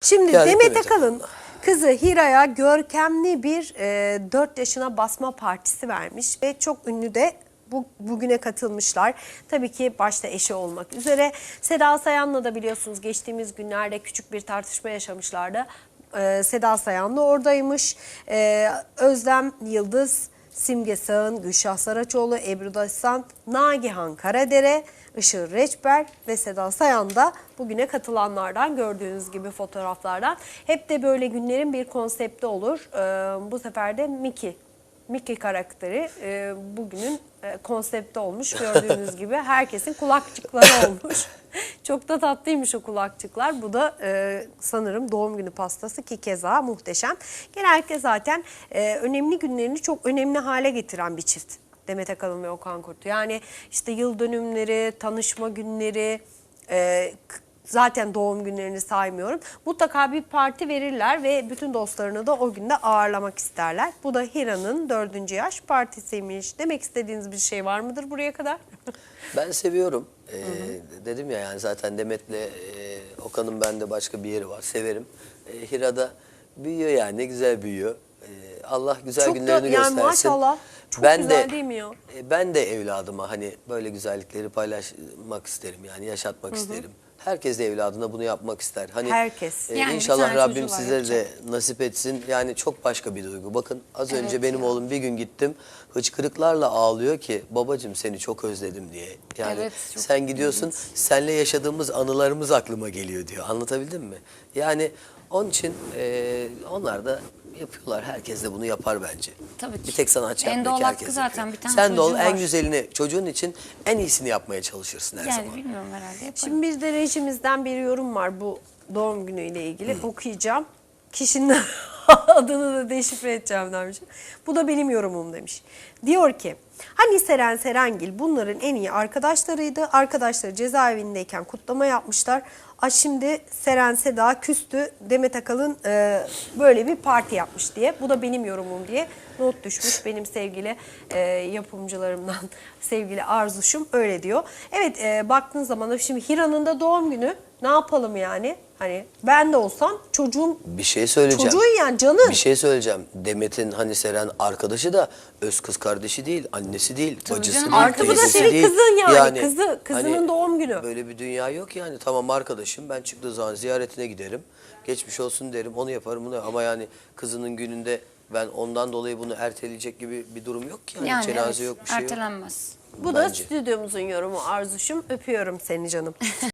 Şimdi Geldik Demet Demet Akalın kızı Hira'ya görkemli bir e, 4 yaşına basma partisi vermiş ve çok ünlü de bu, bugüne katılmışlar. Tabii ki başta eşi olmak üzere. Seda Sayan'la da biliyorsunuz geçtiğimiz günlerde küçük bir tartışma yaşamışlardı. E, Seda Sayan da oradaymış. E, Özlem Yıldız, Simge Sağın, Gülşah Saraçoğlu, Ebru Daşsan, Nagihan Karadere, Işıl Reçber ve Seda Sayan da bugüne katılanlardan gördüğünüz gibi fotoğraflardan. Hep de böyle günlerin bir konsepti olur. Ee, bu sefer de Mickey. Mickey karakteri e, bugünün e, konsepti olmuş gördüğünüz gibi. Herkesin kulakçıkları olmuş. Çok da tatlıymış o kulakçıklar. Bu da e, sanırım doğum günü pastası ki keza muhteşem. Genellikle zaten e, önemli günlerini çok önemli hale getiren bir çift. Demet Akalın ve Okan Kurtu. Yani işte yıl dönümleri, tanışma günleri, e, zaten doğum günlerini saymıyorum. Mutlaka bir parti verirler ve bütün dostlarını da o günde ağırlamak isterler. Bu da Hira'nın dördüncü yaş partisiymiş. Demek istediğiniz bir şey var mıdır buraya kadar? Ben seviyorum. Ee, dedim ya yani zaten Demet'le e, Okan'ın bende başka bir yeri var. Severim. E, Hira'da büyüyor yani ne güzel büyüyor. E, Allah güzel Çok da- günlerini yani göstersin. maşallah. Çok güzel değil mi ya? e, ben de evladıma hani böyle güzellikleri paylaşmak isterim yani yaşatmak isterim. Herkes de evladına bunu yapmak ister. Hani Herkes. e, Yani bir inşallah tane Rabbim çocuğu var, size de nasip etsin. Yani çok başka bir duygu. Bakın az önce Evet benim ya. oğlum bir gün gittim hıçkırıklarla ağlıyor ki babacığım seni çok özledim diye. Yani Evet, çok sen gidiyorsun senle yaşadığımız anılarımız aklıma geliyor diyor. Anlatabildim mi? Yani onun için e, onlar da yapıyorlar. Herkes de bunu yapar bence. Tabii ki. Bir tek sanatçı En yapmıyor ki herkes zaten. yapıyor. Bir tane Sen de ol çocuğu en var. güzelini çocuğun için en iyisini yapmaya çalışırsın her Yani zaman. bilmiyorum herhalde yaparım. Şimdi bir de rejimizden bir yorum var bu doğum günüyle ilgili. Okuyacağım. Kişinin adını da deşifre edeceğim demiş. Bu da benim yorumum demiş. Diyor ki hani Seren Serengil bunların en iyi arkadaşlarıydı. Arkadaşları cezaevindeyken kutlama yapmışlar. A şimdi Seren Seda küstü Demet Akalın e, böyle bir parti yapmış diye. Bu da benim yorumum diye not düşmüş benim sevgili e, yapımcılarımdan sevgili Arzuş'um öyle diyor. Evet e, baktığın zaman şimdi Hira'nın da doğum günü ne yapalım yani? Hani ben de olsam çocuğum Bir şey söyleyeceğim. çocuğun yani canım. Bir şey söyleyeceğim. Demet'in hani Seren arkadaşı da öz kız kardeşi değil, annesi değil, bacısı canım, değil, Artı bu da teyzesi senin değil. kızın yani. Kızı- kızının hani doğum günü. Böyle bir dünya yok yani. Tamam arkadaşım ben çıktığı zaman ziyaretine giderim. Geçmiş olsun derim, onu yaparım bunu. Ama yani kızının gününde ben ondan dolayı bunu erteleyecek gibi bir durum yok ki. Yani, yani cenaze evet, yok, bir şey yok. ertelenmez. Bu da Bence. stüdyomuzun yorumu Arzuş'um. Öpüyorum seni canım.